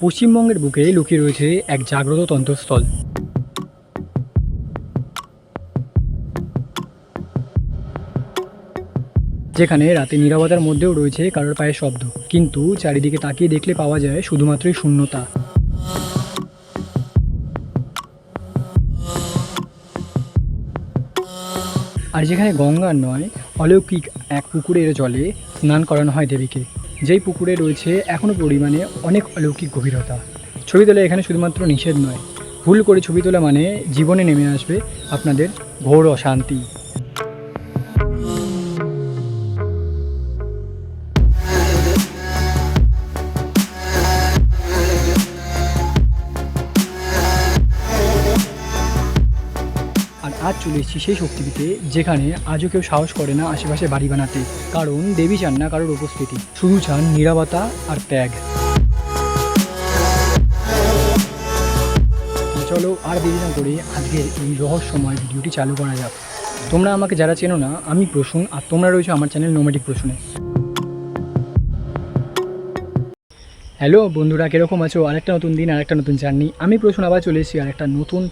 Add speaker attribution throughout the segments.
Speaker 1: পশ্চিমবঙ্গের বুকে লুকিয়ে রয়েছে এক জাগ্রত তন্ত্রস্থল। যেখানে রাতে নীরবতার মধ্যেও রয়েছে কারোর পায়ের শব্দ, কিন্তু চারিদিকে তাকিয়ে দেখলে পাওয়া যায় শুধুমাত্রই শূন্যতা। আর যেখানে গঙ্গার নয়, অলৌকিক এক পুকুরের জলে স্নান করানো হয় দেবীকে। যেই পুকুরে রয়েছে এখনও পরিমাণে অনেক অলৌকিক গভীরতা। ছবি তোলা এখানে শুধুমাত্র নিষেধ নয়। ভুল করে ছবি তোলা মানে জীবনে নেমে আসবে আপনাদের ঘোর অশান্তি। চলে এসেছি সেই শক্তিপীঠে যেখানে আজও কেউ সাহস করে না আশেপাশে বাড়ি বানাতে। কারণ দেবী চান না কারোর উপস্থিতি। শুধু চান নিরাপত্তা আর ত্যাগ। চলো আর দেরি না করে আজকের এই রহস্যময় ভিডিওটি চালু করা যাক। তোমরা আমাকে যারা চেনো না, আমি প্রসূন আর তোমরা রয়েছো আমার চ্যানেল নোমেটিক প্রসূনে। হ্যালো বন্ধুরা, কীরকম আছো? আরেকটা নতুন দিন, আরেকটা নতুন জার্নি। আমি প্রশ্ন আবার চলে এসেছি আরেকটা নতুন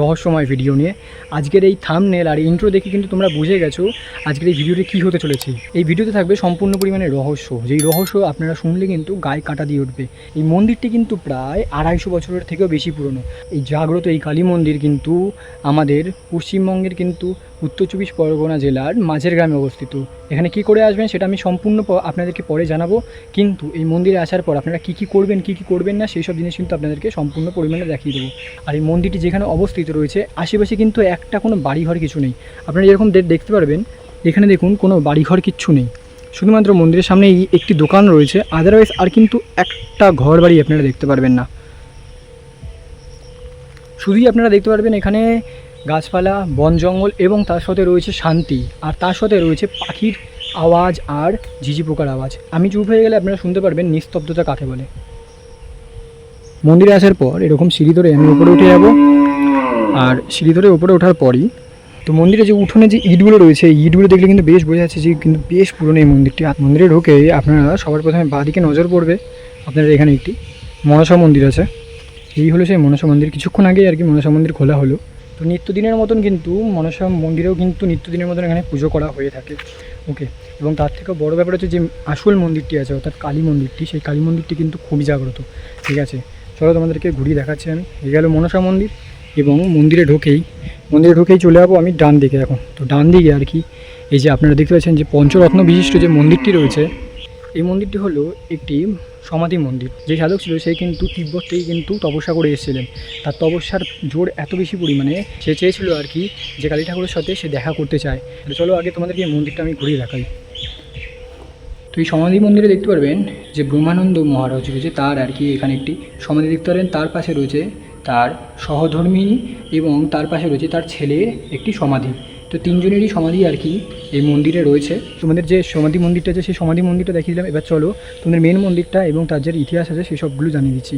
Speaker 1: রহস্যময় ভিডিও নিয়ে। আজকের এই থামনেল আর ইন্ট্রো দেখে কিন্তু তোমরা বুঝে গেছো আজকের এই ভিডিওটি কী হতে চলেছে। এই ভিডিওতে থাকবে সম্পূর্ণ পরিমাণে রহস্য। যেই রহস্য আপনারা শুনলে কিন্তু গায়ে কাটা দিয়ে উঠবে। এই মন্দিরটি কিন্তু প্রায় আড়াইশো বছরের থেকেও বেশি পুরনো। এই জাগ্রত এই কালী মন্দির কিন্তু আমাদের পশ্চিমবঙ্গের কিন্তু উত্তর চব্বিশ পরগনা জেলার মাঝের গ্রামে অবস্থিত। এখানে কি করে আসবেন সেটা আমি সম্পূর্ণ আপনাদেরকে পরে জানাব। কিন্তু এই মন্দিরে আসার পর আপনারা কী কী করবেন, কী কী করবেন না, সেই সব জিনিস কিন্তু আপনাদেরকে সম্পূর্ণ পরিমাণে দেখিয়ে দেবো। আর এই মন্দিরটি যেখানে অবস্থিত রয়েছে। আশেপাশে কিন্তু একটা কোনো বাড়িঘর কিছু নেই। আপনারা যেরকম দেখতে পারবেন, এখানে দেখুন কোনো বাড়িঘর কিচ্ছু নেই। শুধুমাত্র মন্দিরের সামনে এই একটি দোকান রয়েছে। আদারওয়াইজ আর কিন্তু একটা ঘর বাড়ি আপনারা দেখতে পারবেন না। শুধুই আপনারা দেখতে পারবেন এখানে গাছপালা, বন জঙ্গল এবং তার সাথে রয়েছে শান্তি। আর তার সাথে রয়েছে পাখির আওয়াজ আর ঝিঝি পোকার আওয়াজ। আমি চুপ হয়ে গেলে আপনারা শুনতে পারবেন নিস্তব্ধতা কাকে বলে। মন্দিরে আসার পর এরকম সিঁড়ি ধরে আমি উপরে উঠে যাব। আর সিঁড়ি ধরে উপরে ওঠার পরই তো মন্দিরে যে উঠোনে যে ইটগুলো রয়েছে, এই ইটগুলো দেখলে কিন্তু বেশ বোঝা যাচ্ছে যে কিন্তু বেশ পুরনো এই মন্দিরটি। মন্দিরে ঢোকে আপনারা সবার প্রথমে বাঁদিকে নজর পড়বে। আপনাদের এখানে একটি মনসা মন্দির আছে। এই হলো সেই মনসা মন্দির। কিছুক্ষণ আগেই আর কি মনসা মন্দির খোলা হলো। তো নিত্যদিনের মতন কিন্তু মনসা মন্দিরেও কিন্তু নিত্যদিনের মতন এখানে পুজো করা হয়ে থাকে। ওকে এবং তার থেকেও বড় ব্যাপার হচ্ছে যে আসল মন্দিরটি আছে, অর্থাৎ কালী মন্দিরটি, সেই কালী মন্দিরটি কিন্তু খুবই জাগ্রত। ঠিক আছে, চলো তোমাদেরকে ঘুরিয়ে দেখাচ্ছি আমি। এই গেল মনসা মন্দির। এবং মন্দিরে ঢোকেই মন্দিরে ঢোকেই চলে যাব আমি ডান দিকে এখন। তো ডান দিকে আর কি, এই যে আপনারা দেখতে পাচ্ছেন যে পঞ্চরত্ন বিশিষ্ট যে মন্দিরটি রয়েছে, এই মন্দিরটি হলো একটি সমাধি মন্দির। যে সাধক ছিল সে কিন্তু তিব্বত থেকে কিন্তু তপস্যা করে এসেছিলেন। তার তপস্যার জোর এত বেশি পরিমাণে, সে চেয়েছিল আর কি যে কালী ঠাকুরের সাথে সে দেখা করতে চায়। চলো আগে তোমাদেরকে এই মন্দিরটা আমি ঘুরিয়ে দেখাই। তো এই সমাধি মন্দিরে দেখতে পারবেন যে ব্রহ্মানন্দ মহারাজ রয়েছে, তার আর কি এখানে একটি সমাধি দেখতে পারেন। তার পাশে রয়েছে তার সহধর্মিণী এবং তার পাশে রয়েছে তার ছেলের একটি সমাধি। তো তিনজনেরই সমাধি আর কি এই মন্দিরে রয়েছে। তোমাদের যে সমাধি মন্দিরটা আছে, সেই সমাধি মন্দিরটা দেখিয়ে দিলাম। এবার চলো, তোমাদের মেন মন্দিরটা এবং তার যে ইতিহাস আছে, সেই সবগুলো জানিয়ে দিচ্ছি।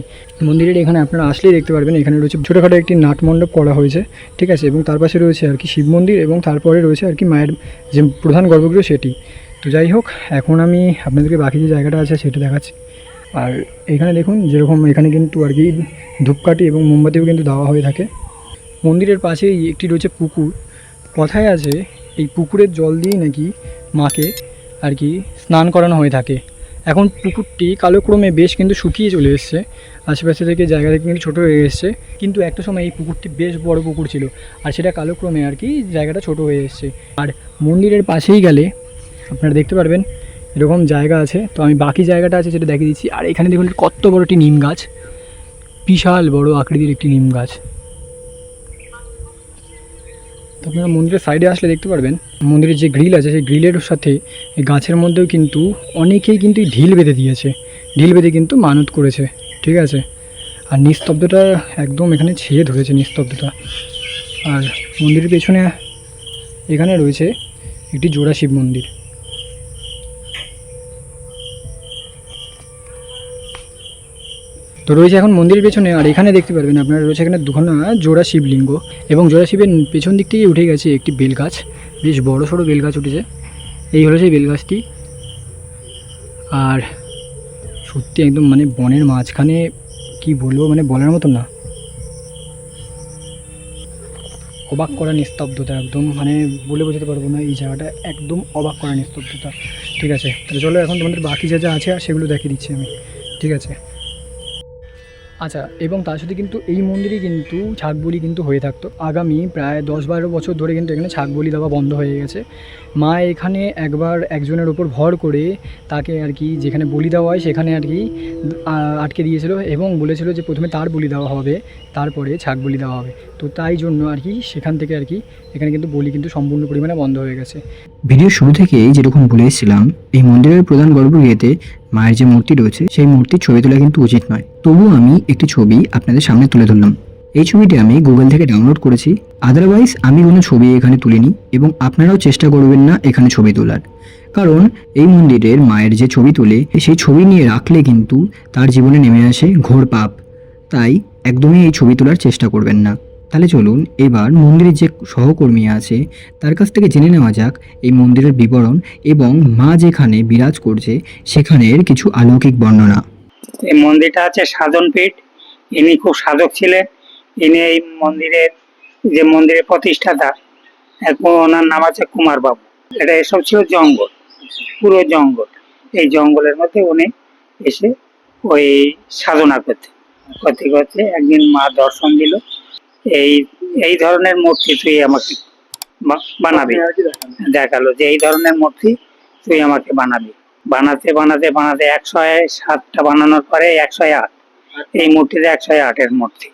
Speaker 1: মন্দিরের এখানে আপনারা আসলেই দেখতে পারবেন, এখানে রয়েছে ছোটোখাটো একটি নাট মণ্ডপ করা হয়েছে, ঠিক আছে? এবং তার পাশে রয়েছে আর কি শিব মন্দির এবং তারপরে রয়েছে আর কি মায়ের যে প্রধান গর্ভগৃহ সেটি। তো যাই হোক, এখন আমি আপনাদেরকে বাকি যে জায়গাটা আছে, সেটা দেখাচ্ছি। আর এখানে দেখুন, যেরকম এখানে কিন্তু আর কি ধূপকাঠি এবং মোমবাতিও কিন্তু দেওয়া হয়ে থাকে। মন্দিরের পাশেই একটি রয়েছে পুকুর। কথায় আছে, এই পুকুরের জল দিয়েই নাকি মাকে আর কি স্নান করানো হয়ে থাকে। এখন পুকুরটি কালক্রমে বেশ কিন্তু শুকিয়ে চলে এসছে। আশেপাশে থেকে জায়গা থেকে কিন্তু ছোটো হয়ে এসছে। কিন্তু একটা সময় এই পুকুরটি বেশ বড় পুকুর ছিল আর সেটা কালক্রমে আর কি জায়গাটা ছোট হয়ে এসছে। আর মন্দিরের পাশেই গেলে আপনারা দেখতে পারবেন এরকম জায়গা আছে, তো আমি বাকি জায়গাটা আছে সেটা দেখিয়ে দিচ্ছি। আর এখানে দেখুন কত বড় একটি নিম গাছ, বিশাল বড় আকৃতির একটি নিম গাছ। তো আপনারা মন্দিরের সাইডে আসলে দেখতে পারবেন, মন্দিরের যে গ্রিল আছে, সেই গ্রিলের সাথে এই গাছের মধ্যেও কিন্তু অনেকেই কিন্তু ঢিল বেঁধে দিয়েছে। ঢিল বেঁধে কিন্তু মানত করেছে, ঠিক আছে? আর নিস্তব্ধটা একদম এখানে ছেয়ে ধরেছে নিস্তব্ধটা আর মন্দিরের পেছনে এখানে রয়েছে একটি জোড়া শিব মন্দির। তো রয়েছে এখন মন্দিরের পেছনে, আর এখানে দেখতে পারবেন আপনারা, রয়েছে এখানে দুখানা জোড়া শিবলিঙ্গ এবং জোড়া শিবের পেছন দিক থেকে উঠে গেছে একটি বেলগাছ, বেশ বড় সড়ো বেলগাছ উঠেছে। এই হলো সেই বেলগাছটি। আর সত্যি একদম মানে বনের মাঝখানে
Speaker 2: কি বলব মানে বলার মতো না। অবাক করা নিস্তব্ধতা একদম মানে বলে বোঝাতে পারব না, এই জায়গাটা একদম অবাক করা নিস্তব্ধতা। ঠিক আছে, তাহলে চলো এখন তোমাদের বাকি যা যা আছে আর সেগুলো দেখিয়ে দিচ্ছি আমি। ঠিক আছে। আচ্ছা এবং তার সাথে কিন্তু এই মন্দিরে কিন্তু ছাগ বলি কিন্তু হয়ে থাকতো। আগামী প্রায় দশ বারো বছর ধরে কিন্তু এখানে ছাগ বলি দেওয়া বন্ধ হয়ে গেছে। মা এখানে একবার একজনের ওপর ভর করে তাকে আর কি যেখানে বলি দেওয়া হয় সেখানে আর কি আটকে দিয়েছিল এবং বলেছিল যে প্রথমে তার বলি দেওয়া হবে, তারপরে ছাগ বলি দেওয়া হবে। তো তাই জন্য আর কি সেখান থেকে আর কি এখানে কিন্তু বলি কিন্তু সম্পূর্ণ পরিমাণে বন্ধ হয়ে গেছে।
Speaker 1: ভিডিও শুরু থেকেই যেরকম বলে এসেছিলাম, এই মন্দিরের প্রধান গর্ভগৃহেতে মায়ের যে মূর্তি রয়েছে, সেই মূর্তির ছবি তোলা কিন্তু উচিত নয়। তবুও আমি একটি ছবি আপনাদের সামনে তুলে ধরলাম। এই ছবিটি আমি গুগল থেকে ডাউনলোড করেছি। আদারওয়াইজ আমি কোনো ছবি এখানে তুলিনি এবং আপনারাও চেষ্টা করবেন না এখানে ছবি তোলার। কারণ, এই মন্দিরের মায়ের যে ছবি তোলে, সেই ছবি নিয়ে রাখলে কিন্তু তার জীবনে নেমে আসে ঘোর পাপ। তাই, একদমই এই ছবি তোলার চেষ্টা করবেন না। তাহলে চলুন এবার মন্দিরের যে সহকর্মী আছে, তার কাছ থেকে জেনে নেওয়া যাক এই মন্দিরের বিবরণ এবং মা যেখানে বিরাজ করছে, সেখানের কিছু অলৌকিক বর্ণনা।
Speaker 3: এই মন্দিরটা আছে সাধন পীঠ। ইনি খুব সাধক ছিলেন। ইনি এই মন্দিরের, যে মন্দিরের প্রতিষ্ঠাতা, এখন ওনার নাম আছে কুমার বাবু এটা এসব ছিল জঙ্গল, পুরো জঙ্গল। এই জঙ্গলের মধ্যে উনি এসে ওই সাধনা করতে করতে করতে একদিন মা দর্শন দিল। এই এই ধরনের মূর্তি তুই আমাকে বানাবি। দেখাল যে এই ধরনের মূর্তি তুই আমাকে বানাবি। বানাতে বানাতে বানাতে একশো সাতটা বানানোর পরে একশো আট। এই মূর্তিটা একশো আটের মূর্তি।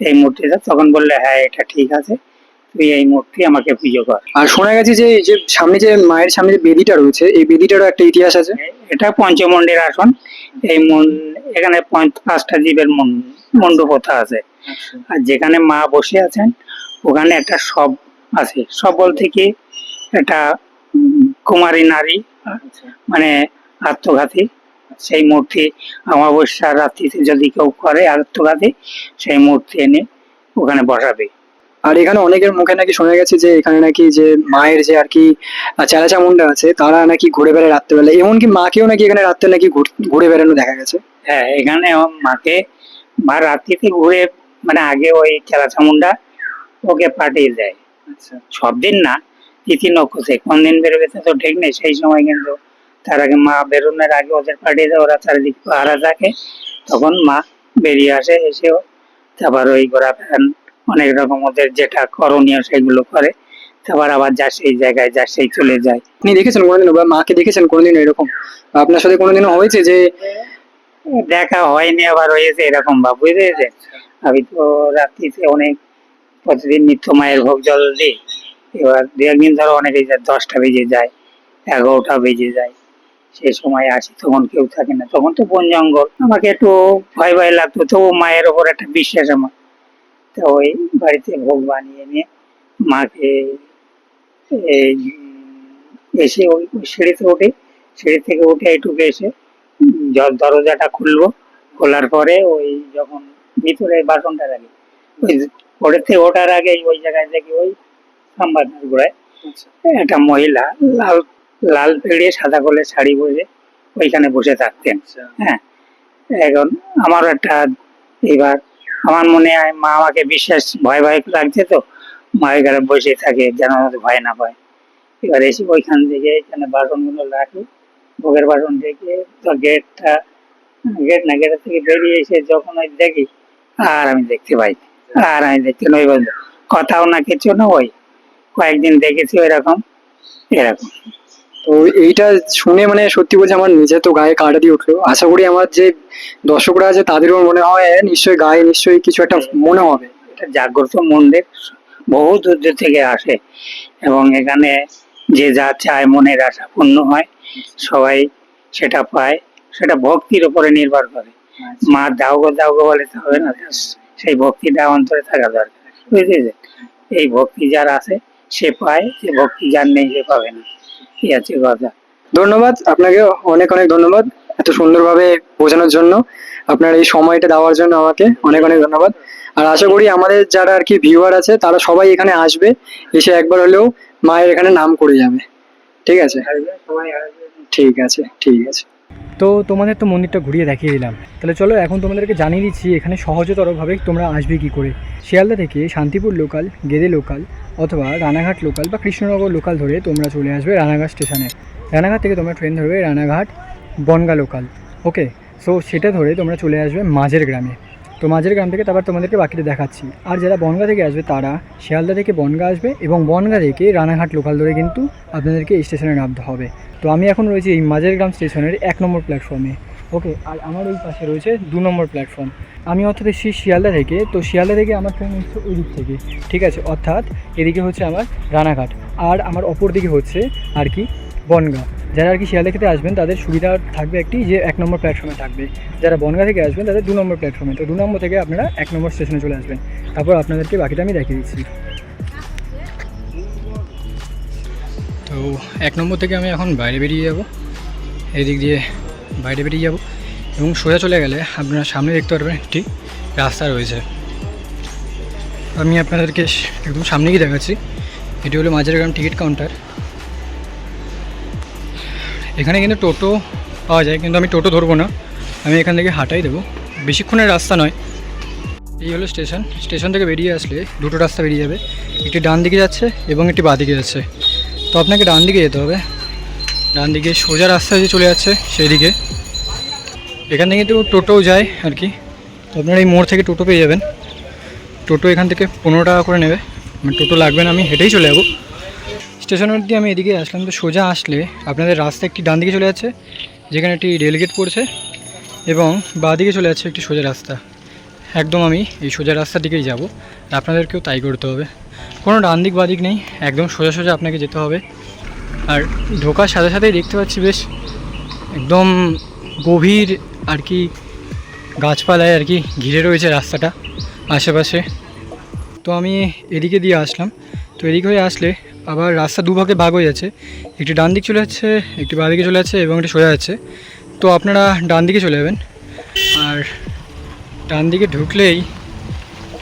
Speaker 3: এই মূর্তিটা তখন বললে হ্যাঁ এটা ঠিক আছে। তুই এই মূর্তি আমাকে পুজো কর।
Speaker 2: আর শোনা গেছে যে এই যে সামনে যে মায়ের সামনে যে বেদিটা রয়েছে এই বেদিটারও একটা ইতিহাস আছে?
Speaker 3: এটা পঞ্চমন্ডির আসন। এই মন এখানে পাঁচটা জীবের মন- মণ্ডপতা আছে। আর যেখানে মা বসে আছেন ওখানে একটা সব আছে। সব বলতে কি একটা কুমারী নারী মানে আত্মঘাতী। সেই মূর্তি অমাবস্যার রাত্রিতে যদি কেউ করে আত্মঘাতী সেই মূর্তি এনে ওখানে বসাবে।
Speaker 2: আর এখানে অনেকের মুখে নাকি শোনা গেছে যে এখানে নাকি যে মায়ের যে আর কি আহ, চেলা চামুন্ডা আছে তারা নাকি ঘুরে বেড়ায় রাত্রেবেলা। এমনকি মাকেও নাকি এখানে রাত্রে নাকি ঘুরে বেড়ানো দেখা গেছে?
Speaker 3: হ্যাঁ এখানে মাকে মা রাত্রিতে ঘুরে মানে আগে ওই চেলা চামুন্ডা ওকে পাঠিয়ে দেয়। সব দিন না তিথি নক্ষত্রে কোন দিন বেরোবে তো ঠিক নেই সেই সময় কিন্তু তার আগে মা বেরোনোর আগে ওদের পাঠিয়ে দেয় ওরা চারিদিক পাহারা থাকে। তখন মা বেরিয়ে আসে এসেও তারপর ওই ঘোরা ফেরান অনেক রকম ওদের যেটা করণীয় সেগুলো করে তারপর আবার যা সেই জায়গায় যা সেই চলে যায়।
Speaker 2: আপনি দেখেছেন কোনোদিনও বা মাকে দেখেছেন কোনোদিনও এরকম? আপনার সাথে কোনোদিনও হয়েছে যে
Speaker 3: দেখা হয়নি আবার হয়েছে এরকম ভাব বুঝতে আমি তো রাত্রিতে অনেক প্রতিদিন নিত্য মায়ের ভোগ জল দিই। এবার দু একদিন ধরো অনেকে দশটা বেজে যায়, এগারোটা বেজে যায়, সে সময় আসি, তখন কেউ থাকে না। তখন তো বন জঙ্গল, আমাকে একটু ভয় ভয় লাগতো তবু মায়ের ওপর একটা বিশ্বাস আমার। তো ওই বাড়িতে ভোগ বানিয়ে নিয়ে মাকে এসে ওই সিঁড়িতে উঠে। সিঁড়ি থেকে উঠে এইটুকু এসে দরজাটা খুলবো, খোলার পরে ওই যখন ভিতরে বাসনটা রাখি ওই থেকে ওঠার আগে ওই জায়গায় দেখি ওই সাম্বার গোড়ায় একটা মহিলা লাল লাল পেড়ে সাদা কোলে শাড়ি পরে ওইখানে বসে থাকতেন। হ্যাঁ এখন আমারও একটা এবার আমার মনে হয় মা আমাকে বিশ্বাস ভয় ভয় লাগছে তো মা এখানে বসে থাকে যেন আমাদের ভয় না পায়। এবার এসে ওইখান থেকে এখানে বাসনগুলো রাখি ভোগের বাসন রেখে তো গেটটা গেট না গেটের থেকে বেরিয়ে এসে যখন ওই দেখি আর আমি দেখতে পাই আর আমি দেখতে নই বন্ধু কথাও না কিছু না ওই। কয়েকদিন দেখেছি ওইরকম এরকম।
Speaker 2: তো এইটা শুনে মানে সত্যি বলছি আমার নিজে তো গায়ে কাটা দিয়ে উঠল। আশা করি আমার যে দর্শকরা আছে তাদেরও মনে হয় নিশ্চয়ই গায়ে নিশ্চয়ই কিছু একটা মনে হবে।
Speaker 3: এটা জাগ্রত মন্দির বহু দূর দূর থেকে আসে। এবং এখানে যে যা চায় মনের আশা পূর্ণ হয় সবাই সেটা পায় সেটা ভক্তির উপরে নির্ভর করে। মা দাও গো দাও গো বলে তো হবে না সেই ভক্তিটা অন্তরে থাকা দরকার বুঝেছেন এই ভক্তি যার আছে সে পায় যে ভক্তি যার নেই সে পাবে না। এই আছে কথা।
Speaker 2: ধন্যবাদ আপনাকে অনেক অনেক ধন্যবাদ এত সুন্দরভাবে বোঝানোর জন্য। আপনার এই সময়টা দেওয়ার জন্য আমাকে অনেক অনেক ধন্যবাদ। আর আশা করি আমাদের যারা আর কি ভিউয়ার আছে তারা সবাই এখানে আসবে এসে একবার হলেও মায়ের এখানে নাম করে যাবে। ঠিক আছে? ঠিক আছে ঠিক আছে।
Speaker 1: তো তোমাদের তো মন্দিরটা ঘুরিয়ে দেখিয়ে দিলাম। তাহলে চলো এখন তোমাদেরকে জানিয়ে দিচ্ছি, এখানে সহজতরভাবে তোমরা আসবে কি করে? শিয়ালদা থেকে শান্তিপুর লোকাল গেদে লোকাল অথবা রানাঘাট লোকাল বা কৃষ্ণনগর লোকাল ধরে তোমরা চলে আসবে রানাঘাট স্টেশনে রানাঘাট থেকে তোমরা ট্রেন ধরবে Ranaghat Bangaon local okay so সেটা ধরে তোমরা চলে আসবে মাঝের গ্রামে। তো মাঝের গ্রাম থেকে তারপর তোমাদেরকে বাকিটা দেখাচ্ছি। আর যারা বনগা থেকে আসবে তারা শিয়ালদা থেকে বনগা আসবে এবং বনগা থেকে রানাঘাট লোকাল ধরে কিন্তু আপনাদেরকে স্টেশনে নামতে হবে। তো আমি এখন রয়েছি এই মাঝের গ্রাম স্টেশনের এক নম্বর প্ল্যাটফর্মে ওকে আর আমার ওই পাশে রয়েছে দু নম্বর প্ল্যাটফর্ম আমি অর্থাৎ এসেছি শিয়ালদা থেকে। তো শিয়ালদা থেকে আমার ট্রেন হচ্ছে ওই দিক থেকে। ঠিক আছে, অর্থাৎ এদিকে হচ্ছে আমার রানাঘাট। আর আমার অপর দিকে হচ্ছে আর কি বনগা। যারা আর কি শিয়ালদা থেকে আসবেন, তাদের সুবিধা থাকবে একটি যে এক নম্বর প্ল্যাটফর্মে থাকবে। যারা বনগা থেকে আসবেন, তাদের দু নম্বর প্ল্যাটফর্মে তো দু নম্বর থেকে আপনারা এক নম্বর স্টেশনে চলে আসবেন। তারপর আপনাদেরকে বাকিটা আমি দেখিয়ে দিচ্ছি। তো এক নম্বর থেকে আমি এখন বাইরে বেরিয়ে যাব। এদিক দিয়ে বাইরে বেরিয়ে যাব। এবং সোজা চলে গেলে আপনারা সামনে দেখতে পারবেন একটি রাস্তা রয়েছে। আমি আপনাদেরকে একদম সামনে গিয়ে দেখাচ্ছি। এটি হলো মাঝের গ্রাম টিকিট কাউন্টার এখানে কিন্তু টোটো পাওয়া যায়, কিন্তু আমি টোটো ধরবো না। আমি এখান থেকে হাঁটাই দেবো। বেশিক্ষণের রাস্তা নয়। এই হলো স্টেশন। স্টেশন থেকে বেরিয়ে আসলে দুটো রাস্তা বেরিয়ে যাবে। একটি ডান দিকে যাচ্ছে এবং একটি বাঁ দিকে যাচ্ছে। তো আপনাকে ডান দিকে যেতে হবে। ডান দিকে সোজা রাস্তা যে চলে যাচ্ছে সেই দিকে এখান থেকে তো টোটোও যায় আর কি। তো আপনারা এই মোড় থেকে টোটো পেয়ে যাবেন। টোটো এখান থেকে পনেরো টাকা করে নেবে। আমার টোটো লাগবে না, আমি হেঁটেই চলে যাব। স্টেশন অবধি আমি এদিকে আসলাম। তো সোজা আসলে আপনাদের রাস্তা একটি ডান দিকে চলে যাচ্ছে, যেখানে একটি রেলগেট পড়ছে এবং বাঁ দিকে চলে যাচ্ছে একটি সোজা রাস্তা। একদম আমি এই সোজা রাস্তার দিকেই যাব। আপনাদেরকেও তাই করতে হবে। কোনো ডান দিক বাঁ দিক নেই, একদম সোজা সোজা আপনাকে যেতে হবে। আর ঢোকার সাথে সাথেই দেখতে পাচ্ছি বেশ একদম গভীর আর কি গাছপালায় আর কি ঘিরে রয়েছে রাস্তাটা আশেপাশে। তো আমি এদিকে দিয়ে আসলাম। তো এদিকে হয়ে আসলে আবার রাস্তা দুভাগে ভাগ হয়ে যাচ্ছে একটি ডান দিক চলে যাচ্ছে, একটি বাঁ দিকে চলে যাচ্ছে এবং একটি সোজা যাচ্ছে। তো আপনারা ডান দিকে চলে যাবেন। আর ডান দিকে ঢুকলেই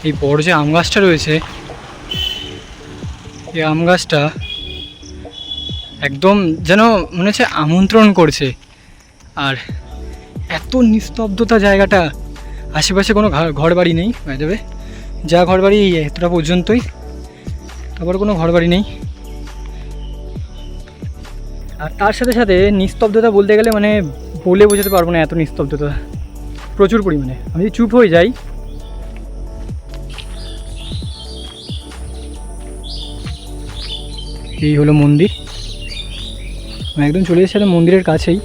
Speaker 1: এই বড় যে আম গাছটা রয়েছে, এই আম গাছটা একদম যেন মনে হচ্ছে আমন্ত্রণ করছে। আর এত নিস্তব্ধতা জায়গাটা। আশেপাশে কোনো ঘর- বাড়ি নেই দেবে যা ঘর বাড়ি এতটা পর্যন্তই। তারপর কোনো ঘর বাড়ি নেই। আর তার সাথে সাথে নিস্তব্ধতা বলতে গেলে মানে বলে বোঝাতে পারব না এত নিস্তব্ধতা। প্রচুর পরিমাণে। আমি যদি চুপ হয়ে যাই। এই হলো মন্দির। একদম চলে এসেছিলাম মন্দিরের কাছেই।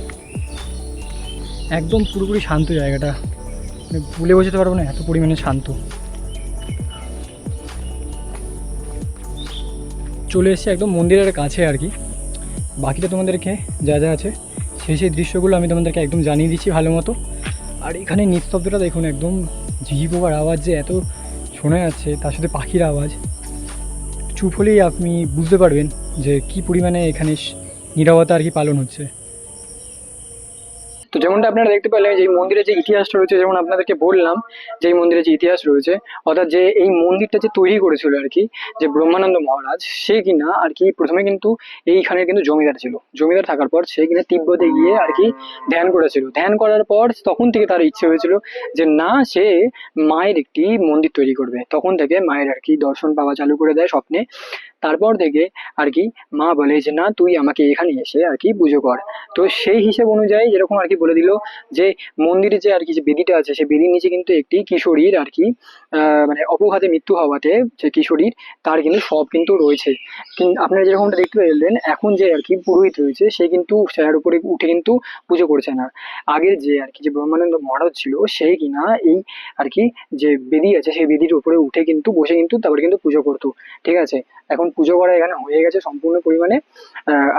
Speaker 1: একদম পুরোপুরি শান্ত জায়গাটা। বলে বোঝাতে পারব না এত পরিমাণে শান্ত। চলে এসেছে একদম মন্দিরের কাছে আর কি। বাকিটা তোমাদেরকে যা যা আছে, সেই সেই দৃশ্যগুলো আমি তোমাদেরকে একদম জানিয়ে দিচ্ছি ভালো মতো। আর এখানে নিস্তব্ধটা দেখুন, একদম ঝিঝি পোকার আওয়াজ যে এত শোনা যাচ্ছে, তার সাথে পাখির আওয়াজ। চুপ হলেই আপনি বুঝতে পারবেন যে কি পরিমাণে এখানে নিরবতা আর কি পালন হচ্ছে। তো যেমনটা আপনারা দেখতে পেলেন যে মন্দিরের যে ইতিহাসটা রয়েছে, যেমন আপনাদেরকে বললাম যে এই মন্দিরের যে ইতিহাস রয়েছে, অর্থাৎ যে এই মন্দিরটা যে তৈরি করেছিল আর কি, যে ব্রহ্মানন্দ মহারাজ, সে কিনা আর কি প্রথমে কিন্তু এইখানে কিন্তু জমিদার ছিল। জমিদার থাকার পর সে কিনা তিব্বতে গিয়ে আর কি ধ্যান করেছিল। ধ্যান করার পর তখন থেকে তার ইচ্ছে হয়েছিল যে না, সে মায়ের একটি মন্দির তৈরি করবে। তখন থেকে মায়ের আর কি দর্শন পাওয়া চালু করে দেয় স্বপ্নে। তারপর থেকে আর কি মা বলে যে, না, তুই আমাকে এখানে এসে আর কি পুজো কর। তো সেই হিসেব অনুযায়ী যেরকম আর কি বলে দিল যে, মন্দিরে যে আর কি যে বেদিটা আছে, সেই বেদির নিচে কিন্তু একটি কিশোরীর আর কি মানে অপঘাতে মৃত্যু হওয়াতে যে কিশোরীর, তার কিন্তু সব কিন্তু রয়েছে। আপনারা যেরকমটা দেখতে পেলেন, এখন যে আর কি পুরোহিত রয়েছে, সে কিন্তু সেটার উপরে উঠে কিন্তু পুজো করছে না। আগের যে আর কি যে ব্রহ্মানন্দ মহারাজ ছিল সেই কিনা এই আর কি যে বেদি আছে, সেই বেদির উপরে উঠে কিন্তু বসে কিন্তু তারপরে কিন্তু পুজো করতো। ঠিক আছে? এখন পুজো করা এখানে হয়ে গেছে সম্পূর্ণ পরিমাণে।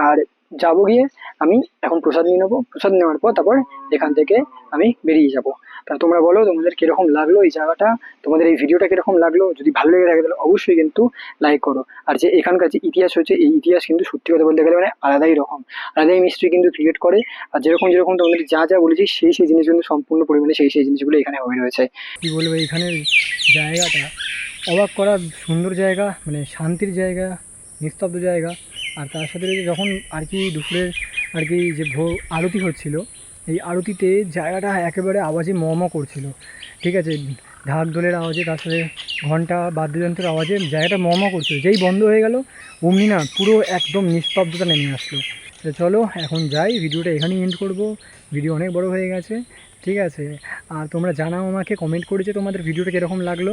Speaker 1: আর যাব গিয়ে আমি এখন প্রসাদ নিয়ে নেব। প্রসাদ নেওয়ার পর তারপর এখান থেকে আমি বেরিয়ে যাব। তা তোমরা বলো তোমাদের কীরকম লাগল এই জায়গাটা? তোমাদের এই ভিডিওটা কীরকম লাগল? যদি ভালো লেগে থাকে তাহলে অবশ্যই কিন্তু লাইক করো। আর যে এখানকার যে ইতিহাস হচ্ছে এই ইতিহাস কিন্তু সত্যি কথা বলতে গেলে মানে আলাদাই রকম। আলাদাই মিস্ট্রি কিন্তু ক্রিয়েট করে। আর যেরকম যেরকম তোমাদের যা যা বলেছি, সেই সেই জিনিস কিন্তু সম্পূর্ণ পরিমাণে সেই সেই জিনিসগুলো এখানে হয়ে রয়েছে। কি বলব এইখানের জায়গাটা অবাক করার সুন্দর জায়গা মানে শান্তির জায়গা, নিস্তব্ধ জায়গা। আর তার সাথে রয়েছে যখন আর কি দুপুরের আর কি যে ভোর আরতি হচ্ছিল, এই আরতিতে জায়গাটা একেবারে আওয়াজে মম করছিল। ঠিক আছে, ঢাক দোলের আওয়াজে, তার সাথে ঘণ্টা বাদ্যযন্ত্রের আওয়াজে জায়গাটা মম করছিল। যেই বন্ধ হয়ে গেল, অমনি না পুরো একদম নিস্তব্ধতা নেমে আসলো। তো চলো, এখন যাই, ভিডিওটা এখানেই এন্ড করব। ভিডিও অনেক বড় হয়ে গেছে। ঠিক আছে। আর তোমরা জানাও আমাকে কমেন্ট করেছে তোমাদের ভিডিওটা কীরকম লাগল।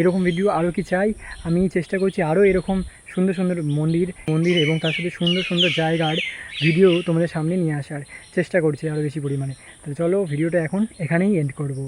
Speaker 1: এরকম ভিডিও আরও কি চাই? আমি চেষ্টা করছি আরও এরকম সুন্দর সুন্দর মন্দির মন্দির এবং তার সাথে সুন্দর সুন্দর জায়গার ভিডিও তোমাদের সামনে নিয়ে আসার চেষ্টা করছি আরও বেশি পরিমাণে। তাহলে চলো ভিডিওটা এখন এখানেই এন্ড করব।